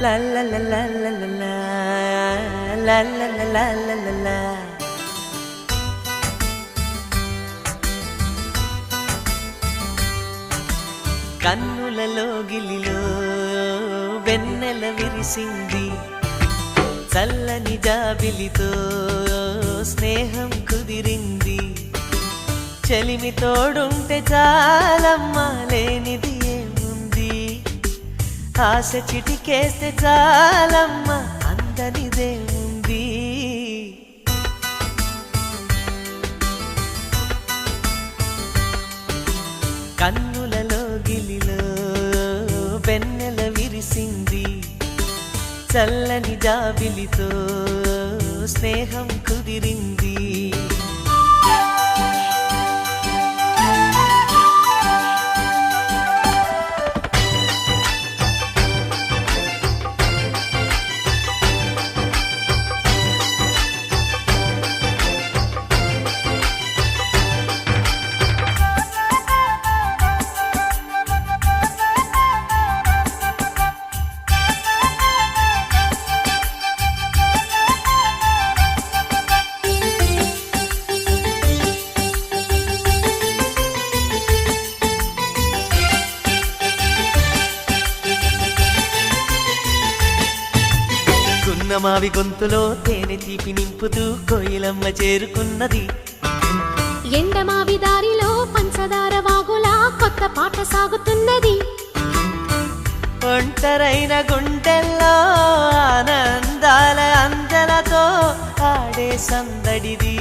La la la la la la la. La la la la la la la. కన్నులలో గిలిలో వెన్నెల విరిసింది. చల్లని జాబిలితో స్నేహం కుదిరింది. చెలిమి తోడుంటే చాలమ్మా లేనిది. ఆశ చిటికేస్తే చాలమ్మ అందనిదే ఉంది. కన్నులలో గిలిలో వెన్నెల విరిసింది. చల్లని జాబిలితో స్నేహం కుదిరింది. గున్నమావి గొంతులో తేనె తీపి నింపుతూ కోయిలమ్మ చేరుకున్నది. ఎండమావి దారిలో పంచదార వాగులా కొత్త పాట సాగుతున్నది. ఒంటరైన గుండెల్లో ఆనందాల అందలతో ఆడే సందడిది.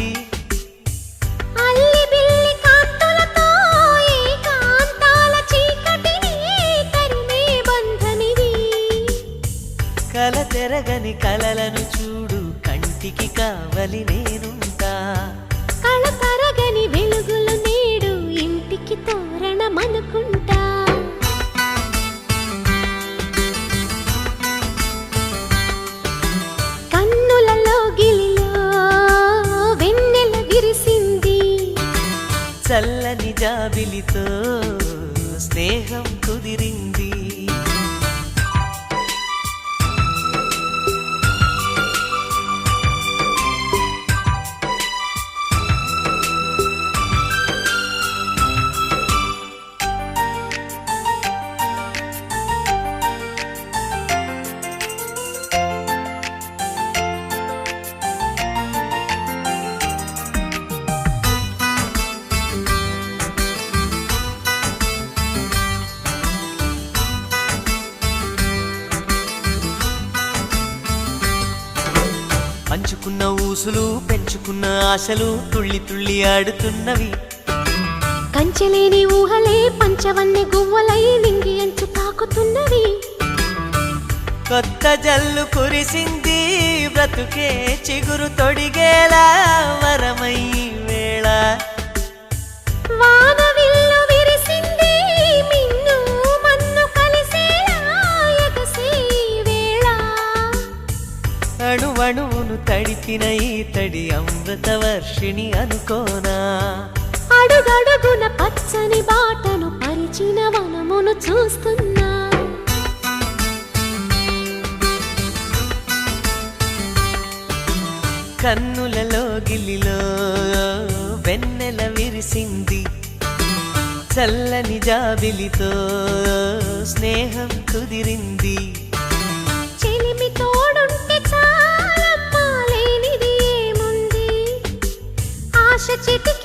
అల్లి కల తెరగని కలలను చూడు. కంటికి కావలి నేనుంటా. కళ తరగని వెలుగులు నేడు. ఇంటికి తోరణమనుకుంటా. కన్నులలో గిలిలో వెన్నెల విరిసింది. చల్లని జాబిలితో స్నేహం కుదిరింది. పంచుకున్న ఊసులు పెంచుకున్న ఆశలు తుళ్ళి తుళ్ళి ఆడుతున్నవి. కంచెలేని ఊహలే పంచవన్నె గువ్వలై నింగి అంచు తాకుతున్నవి. కొత్త జల్లు కురిసింది బ్రతుకే చిగురు తొడిగేలా వరమై వేళ. వానవిల్లు తడిపిన ఈ తడి అమృత వర్షిణి అనుకోనా? అడుగడుగున పచ్చని బాటను పరిచిన వనమును చూస్తున్నా. కన్నులలో గిలిలో వెన్నెల విరిసింది. చల్లని జాబిలితో స్నేహం కుదిరింది. এসেছি